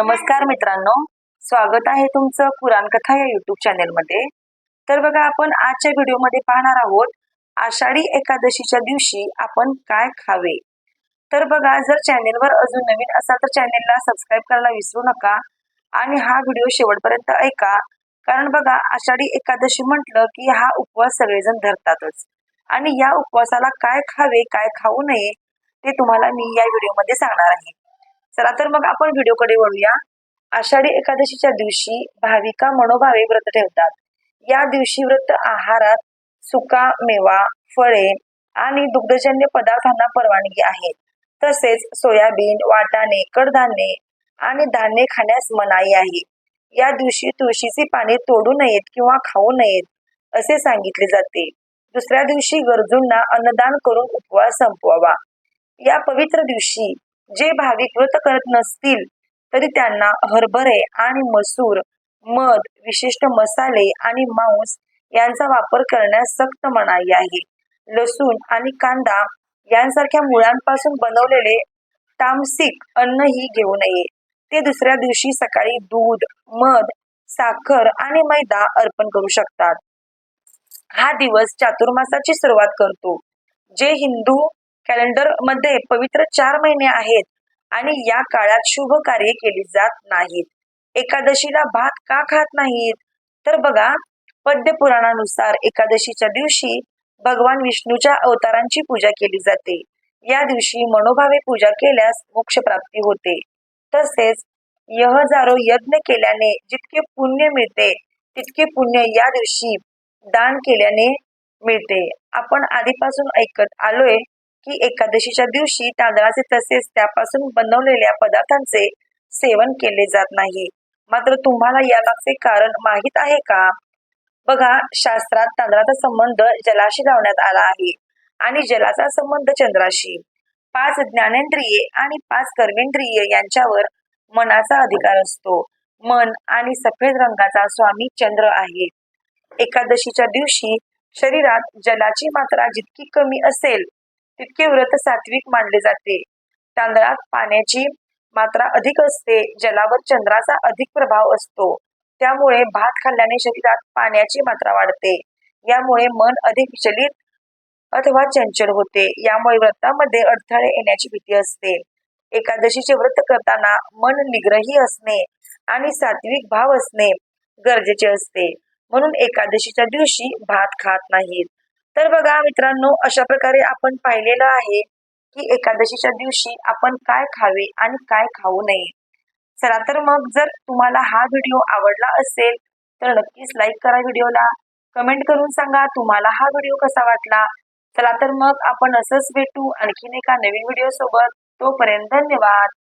नमस्कार मित्रांनो. स्वागत आहे तुमचं पुराण कथा या युट्यूब चॅनेलमध्ये तर बघा आपण आजच्या व्हिडिओमध्ये पाहणार आहोत आषाढी एकादशीच्या दिवशी आपण काय खावे? तर बघा जर चॅनेलवर अजून नवीन असाल तर चॅनेलला सबस्क्राईब करायला विसरू नका आणि हा व्हिडिओ शेवटपर्यंत ऐका. कारण बघा आषाढी एकादशी म्हटलं की हा उपवास सगळेजण धरतातच. आणि या उपवासाला काय खावे काय खाऊ नये ते तुम्हाला मी या व्हिडिओमध्ये सांगणार आहे. चला तर मग आपण व्हिडिओकडे वळूया. आषाढी एकादशीच्या दिवशी भाविका मनोभावे व्रत ठेवतात. या दिवशी व्रत आहारात सुका मेवा फळे आणि दुग्धजन्य पदार्थांना परवानगी आहे. तसेच सोयाबीन वाटाणे कडधान्ये आणि धान्य खाण्यास मनाई आहे. या दिवशी तुळशीची पाने तोडू नयेत किंवा खाऊ नयेत असे सांगितले जाते. दुसऱ्या दिवशी गरजूंना अन्नदान करून उपवास संपवावा. या पवित्र दिवशी जे भाविक व्रत करत नसतील तरी त्यांना हरभरे आणि मसूर मध विशिष्ट मसाले आणि मांस यांचा वापर करण्यास सक्त मनाई आहे. लसूण आणि कांदा यांसारख्या मुळांपासून बनवलेले तामसिक अन्नही घेऊ नये. ते दुसऱ्या दिवशी सकाळी दूध मध साखर आणि मैदा अर्पण करू शकतात. हा दिवस चातुर्मासाची सुरुवात करतो. जे हिंदू कॅलेंडरमध्ये पवित्र चार महिने आहेत आणि या काळात शुभ कार्य केली जात नाहीत. एकादशीला भात का खात नाहीत? तर बघा पद्य पुराणानुसार एकादशीच्या दिवशी भगवान विष्णूच्या अवतारांची पूजा केली जाते. या दिवशी मनोभावे पूजा केल्यास मोक्ष प्राप्ती होते. तसेच यहजारो यज्ञ केल्याने जितके पुण्य मिळते तितके पुण्य या दिवशी दान केल्याने मिळते. आपण आधीपासून ऐकत आलोय की एकादशीच्या दिवशी तांदळाचे तसेच त्यापासून बनवलेल्या पदार्थांचे सेवन केले जात नाही. मात्र तुम्हाला यामागचे कारण माहीत आहे का? बघा शास्त्रात तांदळाचा संबंध जलाशी लावण्यात आला आहे आणि जलाचा संबंध चंद्राशी. पाच ज्ञानेंद्रिये आणि पाच कर्मेंद्रिय यांच्यावर मनाचा अधिकार असतो. मन आणि सफेद रंगाचा स्वामी चंद्र आहे. एकादशीच्या दिवशी शरीरात जलाची मात्रा जितकी कमी असेल तितके व्रत सात्विक मानले जाते. तांदळात पाण्याची मात्रा अधिक असते जलावर चंद्राचा अधिक प्रभाव असतो. त्यामुळे भात खाल्ल्याने शरीरात पाण्याची मात्रा वाढते. यामुळे मन अधिक विचलित अथवा चंचल होते. यामुळे व्रतामध्ये अडथळे येण्याची भीती असते. एकादशीचे व्रत करताना मन निग्रही असणे आणि सात्विक भाव असणे गरजेचे असते. म्हणून एकादशीच्या दिवशी भात खात नाहीत. तर बघा मित्रांनो अशा प्रकारे आपण पाहिलेलं आहे की एकादशीच्या दिवशी आपण काय खावे आणि काय खाऊ नये. चला तर मग जर तुम्हाला हा व्हिडिओ आवडला असेल तर नक्कीच लाईक करा व्हिडिओला. कमेंट करून सांगा तुम्हाला हा व्हिडिओ कसा वाटला. चला तर मग आपण असंच भेटू आणखीन एका नवीन व्हिडिओ सोबत तोपर्यंत धन्यवाद.